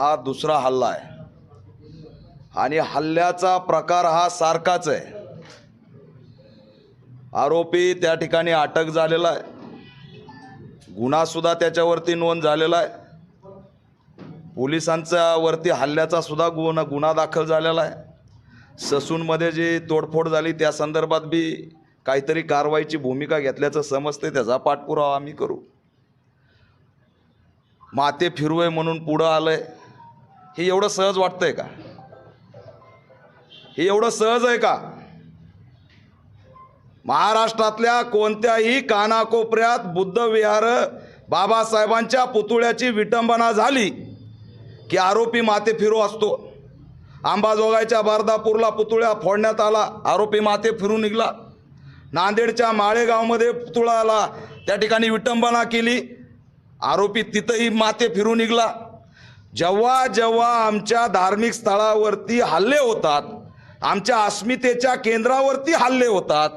हा दुसरा हल्ला आहे. आणि हल्ल्याचा प्रकार हा सारखाच आहे. आरोपी त्या ठिकाणी अटक झालेला आहे. गुन्हासुद्धा त्याच्यावरती नोंद झालेला आहे. पोलिसांच्या वरती हल्ल्याचा सुद्धा गुन्हा गुन्हा दाखल झालेला आहे. ससूनमध्ये जी तोडफोड झाली त्या संदर्भात बी काहीतरी कारवाईची भूमिका घेतल्याचं समजते त्याचा पाठपुरावा आम्ही करू. माते फिरवे म्हणून पुढं आलंय. हे एवढं सहज वाटतंय का? हे एवढं सहज आहे का? महाराष्ट्रातल्या कोणत्याही कानाकोपऱ्यात बुद्ध विहार बाबासाहेबांच्या पुतळ्याची विटंबना झाली की आरोपी माते फिरू असतो. आंबाजोगाईच्या बारदापूरला पुतळ्या फोडण्यात आला आरोपी माते फिरू निघला. नांदेडच्या माळेगावमध्ये पुतळा आला त्या ठिकाणी विटंबना केली. आरोपी तिथंही माते फिरू निघला. जेव्हा जेव्हा आमच्या धार्मिक स्थळावरती हल्ले होतात आमच्या अस्मितेच्या केंद्रावरती हल्ले होतात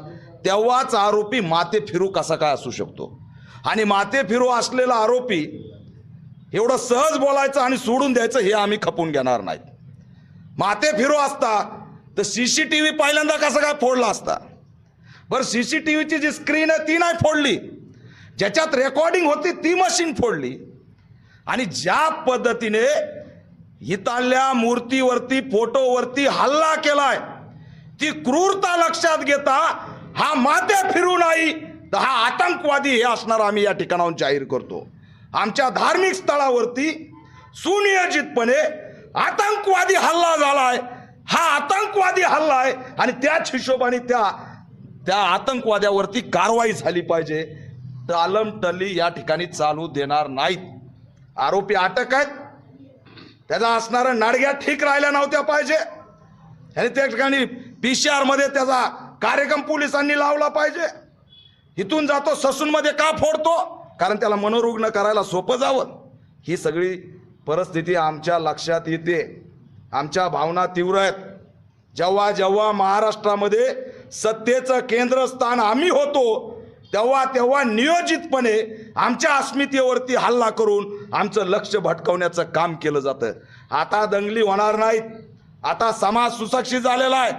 तेव्हाच आरोपी माते फिरू कसा काय असू शकतो? आणि माते फिरू असलेला आरोपी एवढं सहज बोलायचं आणि सोडून द्यायचं हे आम्ही खपून घेणार नाहीत. माते फिरू असता तर सी सी टी व्ही पहिल्यांदा कसं काय फोडला असता? बरं सी सी टी व्हीची जी स्क्रीन आहे ती नाही फोडली. ज्याच्यात रेकॉर्डिंग होती ती मशीन फोडली. आणि ज्या पद्धतीने हिताल्या मूर्तीवरती फोटोवरती हल्ला केलाय ती क्रूरता लक्षात घेता हा माते फिरू नाही तर हा आतंकवादी हे असणार आम्ही या ठिकाणाहून जाहीर करतो. आमच्या धार्मिक स्थळावरती सुनियोजितपणे आतंकवादी हल्ला झालाय. हा आतंकवादी हल्ला आहे आणि त्याच हिशोबाने त्या त्या आतंकवाद्यावरती कारवाई झाली पाहिजे. तर आलम टल्ली या ठिकाणी चालू देणार नाहीत. आरोपी अटक आहेत. त्याचा असणाऱ्या नाडग्या ठीक राहिल्या नव्हत्या पाहिजे. आणि त्या ठिकाणी पी सी आरमध्ये त्याचा कार्यक्रम पोलिसांनी लावला पाहिजे. इथून जातो ससूनमध्ये का फोडतो? कारण त्याला मनोरुग्ण करायला सोपं जावं. ही सगळी परिस्थिती आमच्या लक्षात येते. आमच्या भावना तीव्र आहेत. जेव्हा जेव्हा महाराष्ट्रामध्ये सत्तेचं केंद्रस्थान आम्ही होतो तेव्हा तेव्हा नियोजितपणे आमच्या अस्मितेवरती हल्ला करून आमचं लक्ष भटकवण्याचं काम केलं जातं. आता दंगली होणार नाहीत. आता समाज सुसक्षित झालेला आहे.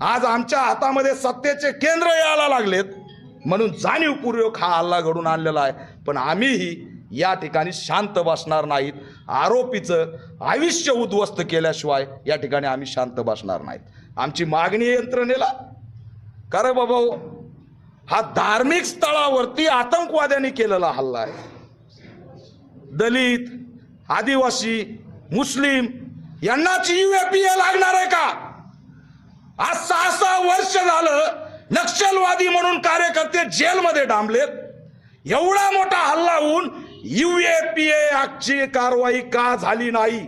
आज आमच्या हातामध्ये सत्तेचे केंद्र यायला लागलेत. म्हणून जाणीवपूर्वक हा हल्ला घडून आणलेला आहे. पण आम्हीही या ठिकाणी शांत बसणार नाहीत. आरोपीचं आयुष्य उद्ध्वस्त केल्याशिवाय या ठिकाणी आम्ही शांत बसणार नाहीत. आमची मागणी यंत्रणेला. कर बाबा हो. हा धार्मिक स्थळावरती आतंकवाद्यांनी केलेला हल्ला आहे. दलित आदिवासी मुस्लिम यांनाच युएपीए लागणार आहे का? आज सहा सहा वर्ष झालं नक्षलवादी म्हणून कार्यकर्ते जेलमध्ये डांबलेत. एवढा मोठा हल्ला होऊन युएपीए आजची कारवाई का झाली नाही?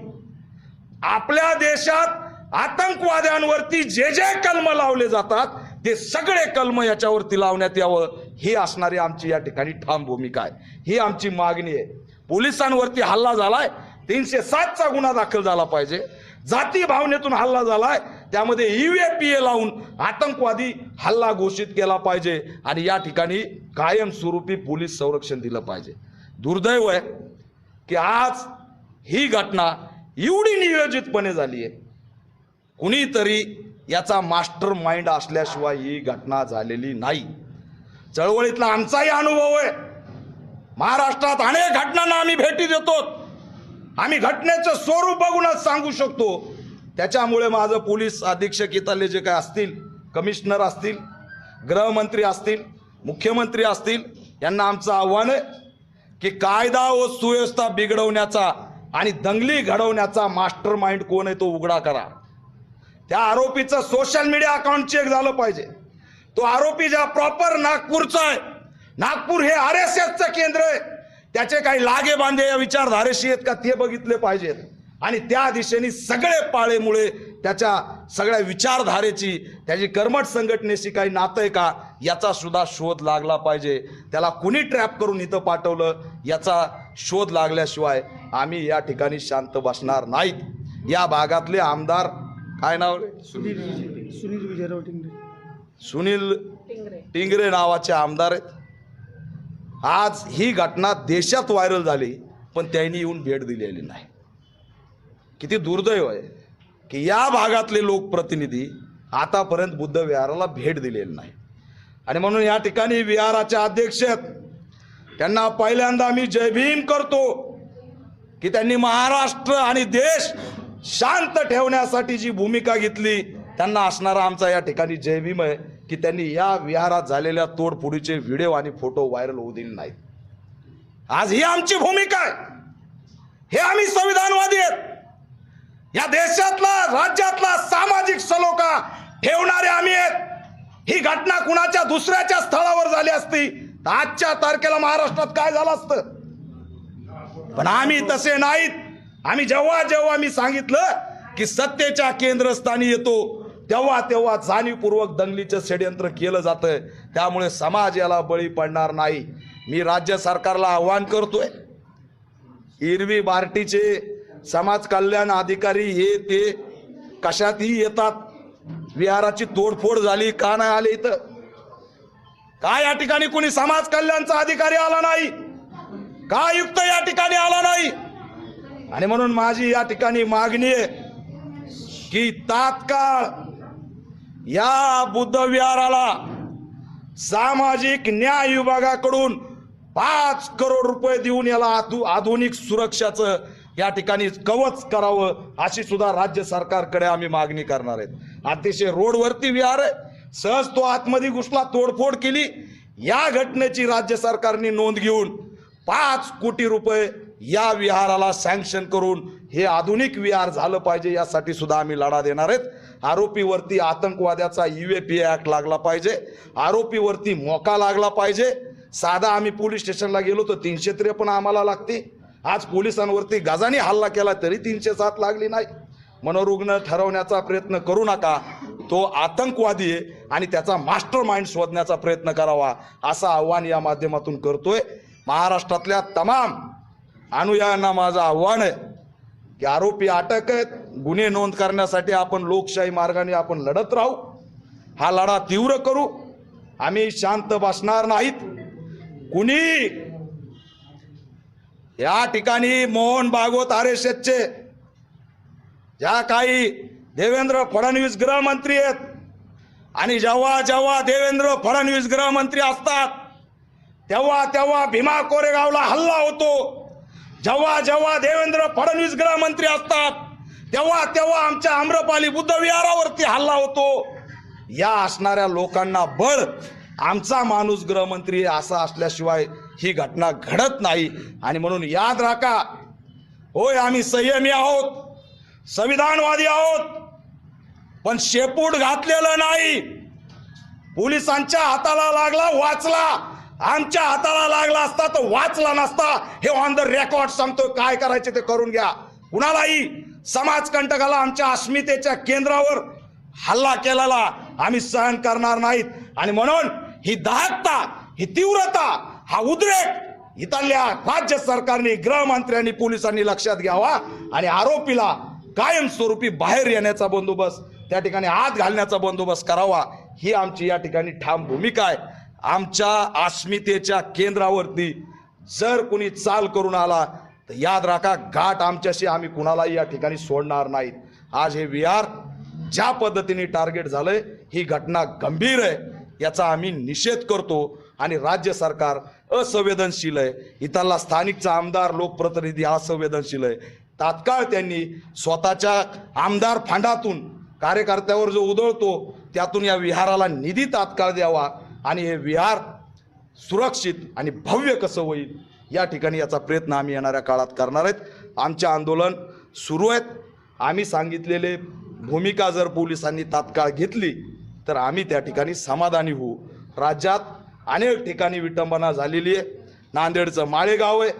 आपल्या देशात आतंकवाद्यांवरती जे जे कलम लावले जातात ते सगळे कलम याच्यावरती लावण्यात यावं. ही असणारी आमची या ठिकाणी ठाम भूमिका आहे. ही आमची मागणी आहे. पोलिसांवरती हल्ला झालाय. तीनशे सातचा गुन्हा दाखल झाला पाहिजे. जाती भावनेतून हल्ला झालाय. त्यामध्ये युएपीए लावून आतंकवादी हल्ला घोषित केला पाहिजे. आणि या ठिकाणी कायमस्वरूपी पोलीस संरक्षण दिलं पाहिजे. दुर्दैव आहे की आज ही घटना एवढी नियोजितपणे झाली आहे. कुणीतरी याचा मास्टर माइंड असल्याशिवाय ही घटना झालेली नाही. चळवळीतला आमचाही अनुभव आहे. महाराष्ट्रात अनेक घटनांना आम्ही भेटी देतो. आम्ही घटनेचं स्वरूप बघूनच सांगू शकतो. त्याच्यामुळे माझं पोलीस अधीक्षक इथले जे काय असतील कमिशनर असतील गृहमंत्री असतील मुख्यमंत्री असतील यांना आमचं आव्हान आहे की कायदा व सुव्यवस्था बिघडवण्याचा आणि दंगली घडवण्याचा मास्टर माइंड कोण आहे तो उघडा करा. त्या आरोपीचं सोशल मीडिया अकाउंट चेक झालं पाहिजे. तो आरोपी ज्या प्रॉपर नागपूरचा आहे. नागपूर हे आर एस एसचं केंद्र आहे. त्याचे काही लागे बांधे या विचारधारेशी आहेत का ते बघितले पाहिजेत. आणि त्या दिशेने सगळे पाळेमुळे त्याच्या सगळ्या विचारधारेची त्याची कर्मठ संघटनेशी काही नातं आहे का याचा सुद्धा शोध लागला पाहिजे. त्याला कुणी ट्रॅप करून इथं पाठवलं याचा शोध लागल्याशिवाय आम्ही या ठिकाणी शांत बसणार नाहीत. या भागातले आमदार काय नाव? रे सुनील सुनील विजयराव टिंगरे. सुनील टिंगरे. नावाचे आमदार आहेत. आज ही घटना देशात व्हायरल झाली पण त्यांनी येऊन भेट दिलेली नाही. किती दुर्दैव आहे की या भागातले लोकप्रतिनिधी आतापर्यंत बुद्ध विहाराला भेट दिलेली नाही. आणि म्हणून या ठिकाणी विहाराचे अध्यक्ष आहेत. त्यांना पहिल्यांदा मी जय भीम करतो की त्यांनी महाराष्ट्र आणि देश शांत ठेवण्यासाठी जी भूमिका घेतली त्यांना असणारा आमचा या ठिकाणी जयभीम आहे की त्यांनी या विहारात झालेल्या तोडफोडीचे व्हिडिओ आणि फोटो व्हायरल होऊ दिले नाहीत. आज ही आमची भूमिका आहे. हे आम्ही संविधानवादी आहेत. या देशातला राज्यातला सामाजिक सलोखा ठेवणारे आम्ही आहेत. ही घटना कुणाच्या दुसऱ्याच्या स्थळावर झाली असती तर आजच्या तारखेला महाराष्ट्रात काय झालं असतं? पण आम्ही तसे नाहीत. आम्ही जेव्हा जेव्हा मी सांगितलं की सत्तेच्या केंद्रस्थानी येतो तेव्हा तेव्हा जाणीवपूर्वक दंगलीचं षडयंत्र केलं जातं त्यामुळे समाज याला बळी पडणार नाही. मी राज्य सरकारला आव्हान करतोय. इरवी बार्टीचे समाज कल्याण अधिकारी हे ते कशातही येतात. विहाराची तोडफोड झाली का नाही आले इथं? का या ठिकाणी कोणी समाज कल्याणचा अधिकारी आला नाही? का आयुक्त या ठिकाणी आला नाही? आणि म्हणून माझी या ठिकाणी मागणी आहे की तात्काळ या बुद्ध विहाराला सामाजिक न्याय विभागाकडून पाच करोड रुपये देऊन याला आधु आधुनिक सुरक्षाचं या ठिकाणी कवच करावं अशी सुद्धा राज्य सरकारकडे आम्ही मागणी करणार आहेत. अतिशय रोडवरती विहार आहे. सहज तो आतमध्ये घुसला तोडफोड केली. या घटनेची राज्य सरकारने नोंद घेऊन पाच कोटी रुपये या विहाराला सँक्शन करून हे आधुनिक विहार झालं पाहिजे यासाठी सुद्धा आम्ही लढा देणार आहेत. आरोपीवरती आतंकवाद्याचा युएपी ॲक्ट लागला पाहिजे. आरोपीवरती मोका लागला पाहिजे. साधा आम्ही पोलीस स्टेशनला गेलो तर तीनशे त्रेपन्न आम्हाला लागते आज पोलिसांवरती गजाने हल्ला केला तरी तीनशे सात लागली नाही. मनोरुग्ण ठरवण्याचा प्रयत्न करू नका. तो आतंकवादी आहे आणि त्याचा मास्टर माइंड शोधण्याचा प्रयत्न करावा असं आव्हान या माध्यमातून करतोय. महाराष्ट्रातल्या तमाम अनुयायांना माझं आव्हान आहे की आरोपी अटक आहेत गुन्हे नोंद करण्यासाठी आपण लोकशाही मार्गाने आपण लढत राहू हा लढा तीव्र करू. आम्ही शांत बसणार नाहीत. कुणी या ठिकाणी मोहन भागवत आर एस एसचे ज्या काही देवेंद्र फडणवीस गृहमंत्री आहेत आणि जेव्हा जेव्हा देवेंद्र फडणवीस गृहमंत्री असतात तेव्हा तेव्हा भीमा कोरेगावला हल्ला होतो. जेव्हा जेव्हा देवेंद्र फडणवीस गृहमंत्री असतात तेव्हा तेव्हा आमच्या आम्रपाली बुद्ध विहारावरती हल्ला होतो. या असणाऱ्या लोकांना बळ आमचा माणूस गृहमंत्री असा असल्याशिवाय ही घटना घडत नाही. आणि म्हणून याद राखा होय आम्ही संयमी आहोत संविधानवादी आहोत पण शेपूट घातलेलं नाही. पोलिसांच्या हाताला लागला वाचला. आमच्या हाताला लागला असता तर वाचला नसता. हे ऑन द रेकॉर्ड सांगतो काय करायचे ते करून घ्या. कुणालाही समाजकंटकाला आमच्या अस्मितेच्या केंद्रावर हल्ला केलेला आम्ही सहन करणार नाहीत. आणि म्हणून ही दाहकता ही तीव्रता हा उद्रेक इथल्या राज्य सरकारने गृहमंत्र्यांनी पोलिसांनी लक्षात घ्यावा आणि आरोपीला कायमस्वरूपी बाहेर येण्याचा बंदोबस्त त्या ठिकाणी आत घालण्याचा बंदोबस्त करावा. ही आमची या ठिकाणी ठाम भूमिका आहे. आमच्या अस्मितेच्या केंद्रावरती जर कुणी चाल करून आला तर याद राखा घाट आमच्याशी आम्ही कुणालाही या ठिकाणी सोडणार नाहीत. आज हे विहार ज्या पद्धतीने टार्गेट झालंय ही घटना गंभीर आहे याचा आम्ही निषेध करतो आणि राज्य सरकार असंवेदनशील आहे. इथला स्थानिकचा आमदार लोकप्रतिनिधी असंवेदनशील आहे. तात्काळ त्यांनी स्वतःच्या आमदार फंडातून कार्यकर्त्यावर जो उधळतो त्यातून या विहाराला निधी तात्काळ द्यावा. आणि हे विहार सुरक्षित आणि भव्य कसं होईल या ठिकाणी याचा प्रयत्न आम्ही येणाऱ्या काळात करणार आहेत. आमचे आंदोलन सुरू आहेत. आम्ही सांगितलेले भूमिका जर पोलिसांनी तात्काळ घेतली तर आम्ही त्या ठिकाणी समाधानी होऊ. राज्यात अनेक ठिकाणी विटंबना झालेली आहे. नांदेडचं माळेगाव आहे.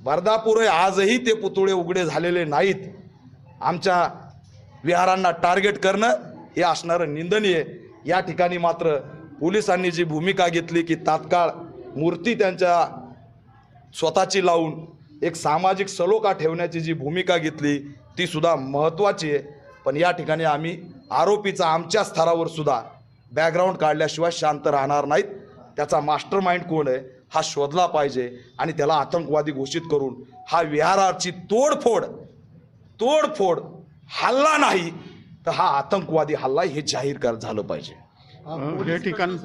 बर्दापूर आहे. आजही ते पुतळे उघडे झालेले नाहीत. आमच्या विहारांना टार्गेट करणं हे असणारं निंदनीय. आहे. या ठिकाणी मात्र पोलिसांनी जी भूमिका घेतली की तात्काळ मूर्ती त्यांच्या स्वतःची लावून एक सामाजिक सलोखा ठेवण्याची जी भूमिका घेतली ती सुद्धा महत्त्वाची आहे. पण या ठिकाणी आम्ही आरोपीचा आमच्या स्तरावर सुद्धा बॅकग्राऊंड काढल्याशिवाय शांत राहणार नाहीत. त्याचा मास्टर माइंड कोण आहे हा शोधला पाहिजे आणि त्याला आतंकवादी घोषित करून हा विहाराची तोडफोड तोडफोड हल्ला नाही तर हा आतंकवादी हल्ला हे जाहीर कर झालं पाहिजे. या ठिकाण